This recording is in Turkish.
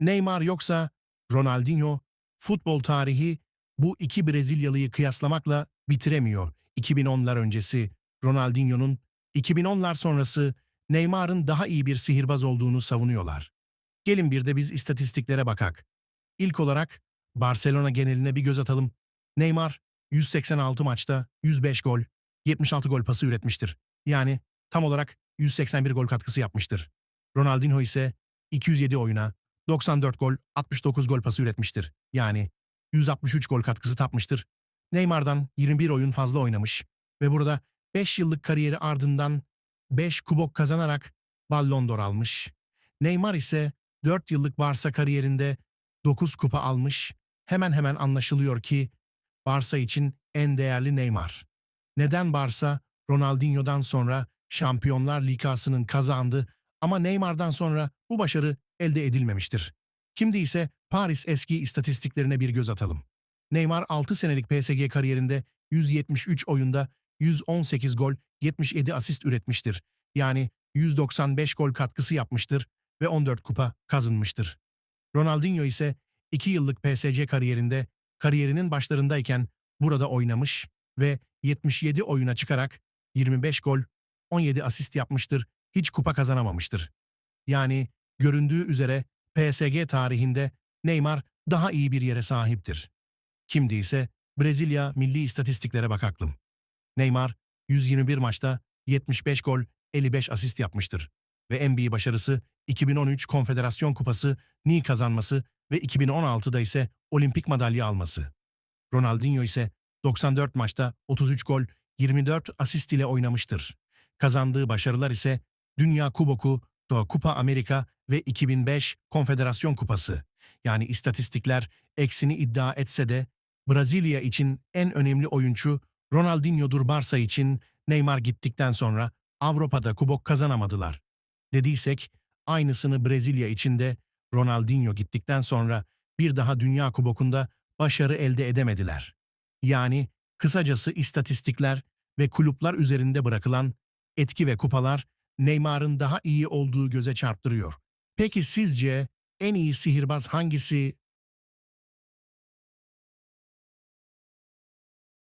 Neymar yoksa Ronaldinho, futbol tarihi bu iki Brezilyalıyı kıyaslamakla bitiremiyor. 2010'lar öncesi Ronaldinho'nun, 2010'lar sonrası Neymar'ın daha iyi bir sihirbaz olduğunu savunuyorlar. Gelin bir de biz istatistiklere bakak. İlk olarak Barcelona geneline bir göz atalım. Neymar 186 maçta 105 gol, 76 gol pası üretmiştir. Yani tam olarak 181 gol katkısı yapmıştır. Ronaldinho ise 207 oyuna 94 gol, 69 gol pası üretmiştir. Yani 163 gol katkısı tapmıştır. Neymar'dan 21 oyun fazla oynamış ve burada 5 yıllık kariyeri ardından 5 kubok kazanarak Ballon d'Or almış. Neymar ise 4 yıllık Barça kariyerinde 9 kupa almış. Hemen hemen anlaşılıyor ki Barça için en değerli Neymar. Neden Barça Ronaldinho'dan sonra Şampiyonlar Ligası'nın kazandı ama Neymar'dan sonra bu başarı elde edilmemiştir. Şimdi ise Paris eski istatistiklerine bir göz atalım. Neymar 6 senelik PSG kariyerinde 173 oyunda 118 gol, 77 asist üretmiştir. Yani 195 gol katkısı yapmıştır ve 14 kupa kazanmıştır. Ronaldinho ise 2 yıllık PSG kariyerinde kariyerinin başlarındayken burada oynamış ve 77 oyuna çıkarak 25 gol, 17 asist yapmıştır, hiç kupa kazanamamıştır. Yani göründüğü üzere PSG tarihinde Neymar daha iyi bir yere sahiptir. Kimdi ise Brezilya milli istatistiklere bakaklım. Neymar 121 maçta 75 gol, 55 asist yapmıştır ve en büyük başarısı 2013 Konfederasyon Kupası ni kazanması ve 2016'da ise olimpik madalya alması. Ronaldinho ise 94 maçta 33 gol, 24 asist ile oynamıştır. Kazandığı başarılar ise Dünya Kuboku, Doğa Kupa Amerika ve 2005 Konfederasyon Kupası. Yani istatistikler eksini iddia etse de Brezilya için en önemli oyuncu Ronaldinho'dur Barça için Neymar gittikten sonra Avrupa'da kubok kazanamadılar. Dediysek aynısını Brezilya için de Ronaldinho gittikten sonra bir daha Dünya Kubokunda başarı elde edemediler. Yani kısacası istatistikler ve kulüpler üzerinde bırakılan etki ve kupalar Neymar'ın daha iyi olduğu göze çarptırıyor. Peki sizce en iyi sihirbaz hangisi